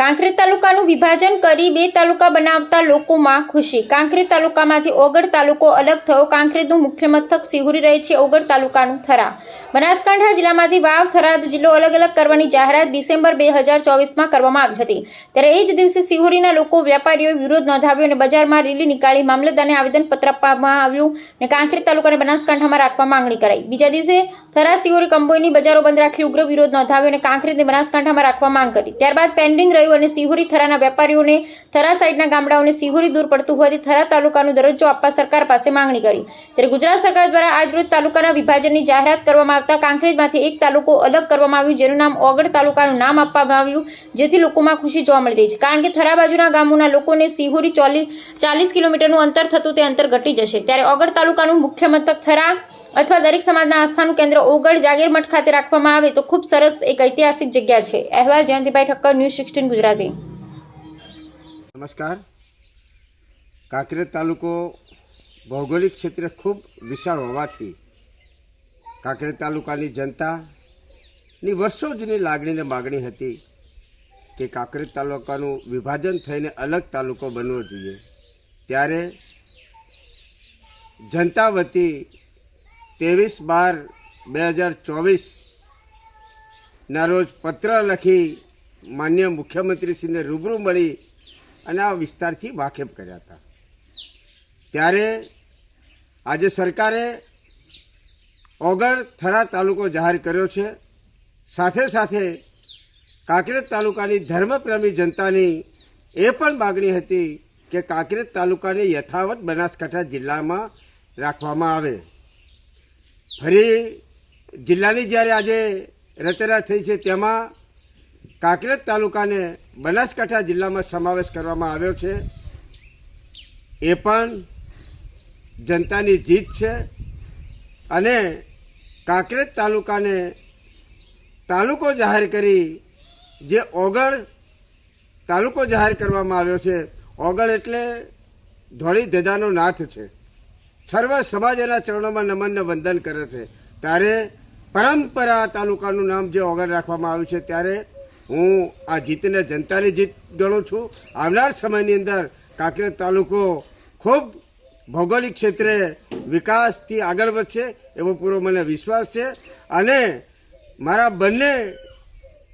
કાંકરેજ તાલુકાનું વિભાજન કરી બે તાલુકા બનાવતા લોકોમાં ખુશી. કાંકરેજ તાલુકામાંથી ઓગળ તાલુકો અલગ થયો. કાંકરેજનું મુખ્ય મથક સિહોરી રહે છે ઓગળ તાલુકાનું થરા બનાસકાંઠા જિલ્લામાંથી વાવ, થરાદ જિલ્લો અલગ અલગ કરવાની જાહેરાત ડિસેમ્બર બે હજાર ચોવીસમાં કરવામાં આવી હતી. ત્યારે એ જ દિવસે સિહોરીના લોકો વેપારીઓએ વિરોધ નોંધાવ્યો અને બજારમાં રેલી નીકાળી મામલતદારને આવેદનપત્ર આપવામાં આવ્યું અને કાંકરેજ તાલુકાને બનાસકાંઠામાં રાખવા માંગણી કરાઈ. બીજા દિવસે થરા સિહોરી કંબોઈની બજારો બંધ રાખી ઉગ્ર વિરોધ નોંધાવ્યો અને કાંકરેજને બનાસકાંઠામાં રાખવા માંગ કરી. ત્યારબાદ પેન્ડિંગ રહ્યું અને સિહોરી થરાના વેપારીઓને થરા સાઈડના ગામડાઓને સિહોરી દૂર પડતું હોવાથી થરા તાલુકાનો દરજ્જો આપવા સરકાર પાસે માંગણી કરી. ત્યારે ગુજરાત સરકાર દ્વારા આજરોજ તાલુકાના વિભાજનની જાહેરાત કરવામાં આવતા કાંકરેજમાંથી એક તાલુકો અલગ કરવામાં આવ્યું, જેનું નામ ઓગળ તાલુકાનું નામ આપવામાં આવ્યું, જેથી લોકોમાં ખુશી જોવા મળી રહી છે. કારણ કે થરા બાજુના ગામોના લોકોને સિહોરી ચોલી ચાલીસ કિલોમીટરનું અંતર થતું તે અંતર ઘટી જશે. ત્યારે ઓગળ તાલુકાનું મુખ્ય મથક થરા અથવા દરેક સમાજના આસ્થાનું કેન્દ્ર ઓગળ જાગીર મઠ ખાતે રાખવામાં આવે તો ખૂબ સરસ એક ઐતિહાસિક જગ્યા છે. અહેવાલ જયંતિભાઈ ઠક્કર, ન્યૂઝ સિક્સટીન, ગુજરાતી. નમસ્કાર. કાંકરેજ તાલુકો ભૌગોલિક ક્ષેત્રે ખૂબ વિશાળ હોવાથી કાંકરેજ તાલુકાની જનતાની વર્ષો જૂની લાગણીને માગણી હતી કે કાંકરેજ તાલુકાનું વિભાજન થઈને અલગ તાલુકો બનવો જોઈએ. ત્યારે જનતા વતી ત્રેવીસ બાર બે હજાર ચોવીસના રોજ પત્ર લખી માન્ય મુખ્યમંત્રીશ્રીને રૂબરૂ મળી અને આ વિસ્તારથી વાકેફ કર્યા હતા. ત્યારે આજે સરકારે ઓગળ થરા તાલુકો જાહેર કર્યો છે. સાથે સાથે કાંકરેજ તાલુકાની ધર્મપ્રેમી જનતાની એ પણ માગણી હતી કે કાંકરેજ તાલુકાને યથાવત બનાસકાંઠા જિલ્લામાં રાખવામાં આવે. ફરી જિલ્લાની જ્યારે આજે રચના થઈ છે, તેમાં કાંકરેજ તાલુકાને બનાસકાંઠા જિલ્લામાં સમાવેશ કરવામાં આવ્યો છે. એ પણ જનતાની જીત છે અને કાંકરેજ તાલુકાને તાલુકો જાહેર કરી જે ઓગળ તાલુકો જાહેર કરવામાં આવ્યો છે. ઓગળ એટલે ધોળી ધજાનો નાથ છે. સર્વ સમાજ એના ચરણોમાં નમનને વંદન કરે છે. ત્યારે પરંપરા તાલુકાનું નામ જે ઓગળ રાખવામાં આવ્યું છે, ત્યારે હું આ જીતને જનતાની જીત ગણું છું. આવનાર સમયની અંદર કાંકરેજ તાલુકો ખૂબ ભૌગોલિક ક્ષેત્રે વિકાસથી આગળ વધશે એવો પૂરો મને વિશ્વાસ છે. અને મારા બંને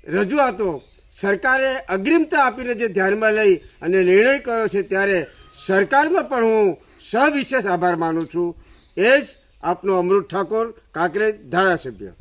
રજૂઆતો સરકારે અગ્રિમતા આપીને જે ધ્યાનમાં લઈ અને નિર્ણય કર્યો છે, ત્યારે સરકારમાં પણ હું સવિશેષ આભાર માનું છું. એ જ આપનો અમૃત ઠાકોર કાંકરેજ ધારાસભ્ય.